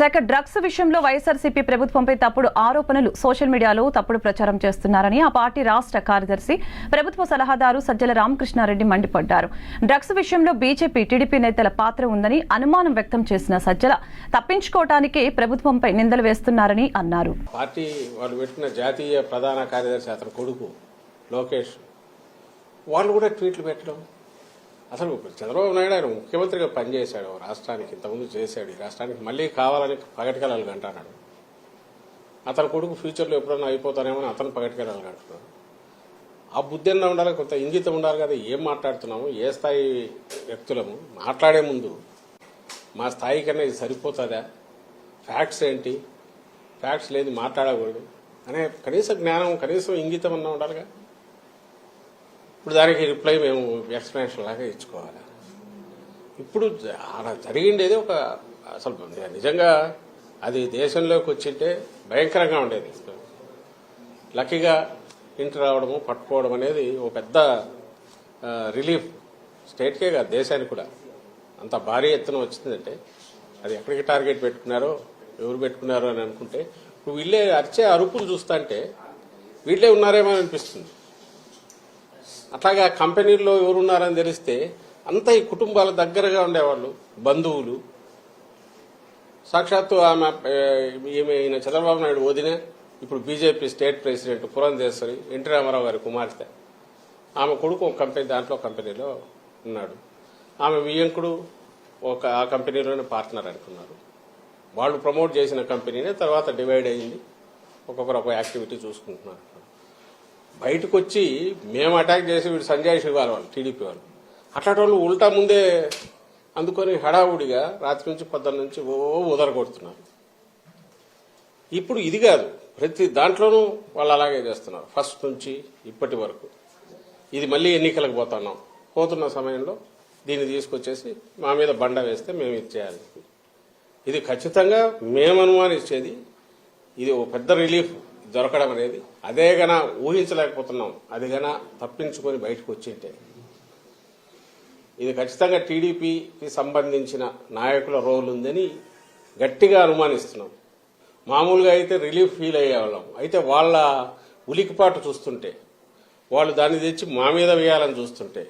Visakha drugs విషయంలో వైఎస్ఆర్సీపీ ప్రభుత్వంపై తప్పుడు ఆరోపణలు సోషల్ మీడియాలో తప్పుడు ప్రచారం చేస్తున్నారని ఆ పార్టీ రాష్ట్ర కార్యదర్శి ప్రభుత్వ సలహాదారు సజ్జల రామకృష్ణారెడ్డి మండిపడ్డారు. డ్రగ్స్ విషయంలో బీజేపీ టీడీపీ నేతల పాత్ర ఉందని అనుమానం వ్యక్తం చేసిన సజ్జల తప్పించుకోవటానికే ప్రభుత్వంపై నిందలు వేస్తున్నారని అన్నారు. పార్టీ వాళ్ళు పెట్టిన జాతీయ ప్రధాన కార్యదర్శి అతని కొడుకు లోకేష్ వాళ్ళు కూడా ట్వీట్లు పెట్టడం అసలు చంద్రబాబు నాయుడు ఆయన ముఖ్యమంత్రిగా పనిచేశాడు రాష్ట్రానికి ఇంతకుముందు చేశాడు ఈ రాష్ట్రానికి మళ్ళీ కావాలని పగటికెళ్ళాలి అంటున్నాడు అతని కొడుకు ఫ్యూచర్లో ఎప్పుడన్నా అయిపోతానేమో అతను పగటికెళ్ళాలి అంటున్నాడు ఆ బుద్ధి అన్న ఉండాలి కొంత ఇంగితం ఉండాలి కదా ఏం మాట్లాడుతున్నాము ఏ స్థాయి వ్యక్తులము మాట్లాడే ముందు మా స్థాయి కన్నా ఇది సరిపోతుందా ఫ్యాక్ట్స్ ఏంటి ఫ్యాక్ట్స్ లేదు మాట్లాడకూడదు అనే కనీస జ్ఞానం కనీసం ఇంగితం అన్న ఉండాలిగా. ఇప్పుడు దానికి రిప్లై మేము ఎక్స్ప్లెనేషన్ లాగా ఇచ్చుకోవాలి. ఇప్పుడు అలా జరిగిండేది ఒక అసలు నిజంగా అది దేశంలోకి వచ్చింటే భయంకరంగా ఉండేది. లక్కీగా ఇంటి రావడము పట్టుకోవడం అనేది ఒక పెద్ద రిలీఫ్. స్టేట్కే కాదు దేశానికి కూడా. అంత భారీ ఎత్తున వచ్చిందంటే అది ఎక్కడికి టార్గెట్ పెట్టుకున్నారో ఎవరు పెట్టుకున్నారో అని అనుకుంటే ఇప్పుడు వీళ్ళే అరిచే అరుపులు చూస్తుంటే వీళ్ళే ఉన్నారేమో అనిపిస్తుంది. అట్లాగా కంపెనీల్లో ఎవరున్నారని తెలిస్తే అంతా ఈ కుటుంబాల దగ్గరగా ఉండేవాళ్ళు బంధువులు. సాక్షాత్తు ఆమె ఈమె ఈయన చంద్రబాబు నాయుడు వదిన ఇప్పుడు BJP state president Purandeswari NT Rama Rao గారి కుమార్తె. ఆమె కొడుకు ఒక కంపెనీ దాంట్లో కంపెనీలో ఉన్నాడు. ఆమె వియంకుడు ఒక ఆ కంపెనీలోనే పార్ట్నర్ అనుకున్నారు. వాళ్ళు ప్రమోట్ చేసిన కంపెనీనే తర్వాత డివైడ్ అయ్యింది ఒక్కొక్కరు ఒక యాక్టివిటీ చూసుకుంటున్నారు. బయటకు వచ్చి మేము అటాక్ చేసి వీడు సంజయ్ శివారు వాళ్ళు టీడీపీ వాళ్ళు. అట్లాంటి వాళ్ళు ఉల్టా ముందే అందుకొని హడావుడిగా రాత్రి నుంచి పొద్దున్న నుంచి ఓ ఉదర కొడుతున్నారు ఇప్పుడు ఇది కాదు. ప్రతి దాంట్లోనూ వాళ్ళు అలాగే చేస్తున్నారు. ఫస్ట్ నుంచి ఇప్పటి వరకు. ఇది మళ్ళీ ఎన్నికలకు పోతున్నాం. పోతున్న సమయంలో దీన్ని తీసుకొచ్చేసి మా మీద బండ వేస్తే మేము ఇది చేయాలి. ఇది ఖచ్చితంగా మేము అనుమానించేది ఇది ఒక పెద్ద రిలీఫ్ దొరకడం అనేది అదే గన ఊహించలేకపోతున్నాం. అది గన తప్పించుకొని బయటకు వచ్చింటే ఇది ఖచ్చితంగా టీడీపీకి సంబంధించిన నాయకుల రోల్ ఉందని గట్టిగా అనుమానిస్తున్నాం. మామూలుగా అయితే రిలీఫ్ ఫీల్ అయ్యేవాళ్ళం. అయితే వాళ్ళ ఉలికిపాటు చూస్తుంటే వాళ్ళు దాన్ని తెచ్చి మా మీద వేయాలని చూస్తుంటే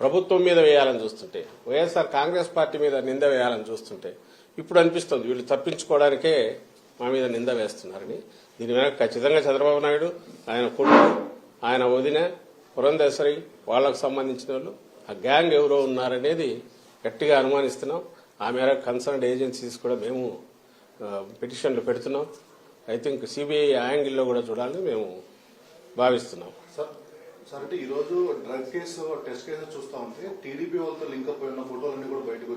ప్రభుత్వం మీద వేయాలని చూస్తుంటే వైఎస్ఆర్ కాంగ్రెస్ పార్టీ మీద నింద వేయాలని చూస్తుంటే ఇప్పుడు అనిపిస్తుంది వీళ్ళు తప్పించుకోవడానికే మా మీద నింద వేస్తున్నారని దీని వెనక ఖచ్చితంగా చంద్రబాబు నాయుడు ఆయన కొడుకు ఆయన వదిన పురంధేశ్వరి వాళ్ళకు సంబంధించిన వాళ్ళు ఆ గ్యాంగ్ ఎవరో ఉన్నారనేది గట్టిగా అనుమానిస్తున్నాం. ఆ మేరకు కన్సర్న్డ్ ఏజెన్సీస్ కూడా మేము పిటిషన్లు పెడుతున్నాం. ఐ థింక్ సిబిఐ యాంగిల్లో కూడా చూడాలని మేము భావిస్తున్నాం. సార్ సార్ అంటే ఈరోజు డ్రగ్ కేసు టెస్ట్ కేసు చూస్తా ఉంటే టీడీపీ వాళ్ళతో లింక్ అప్ అయిన ఫోటోలన్నీ కూడా బయటకు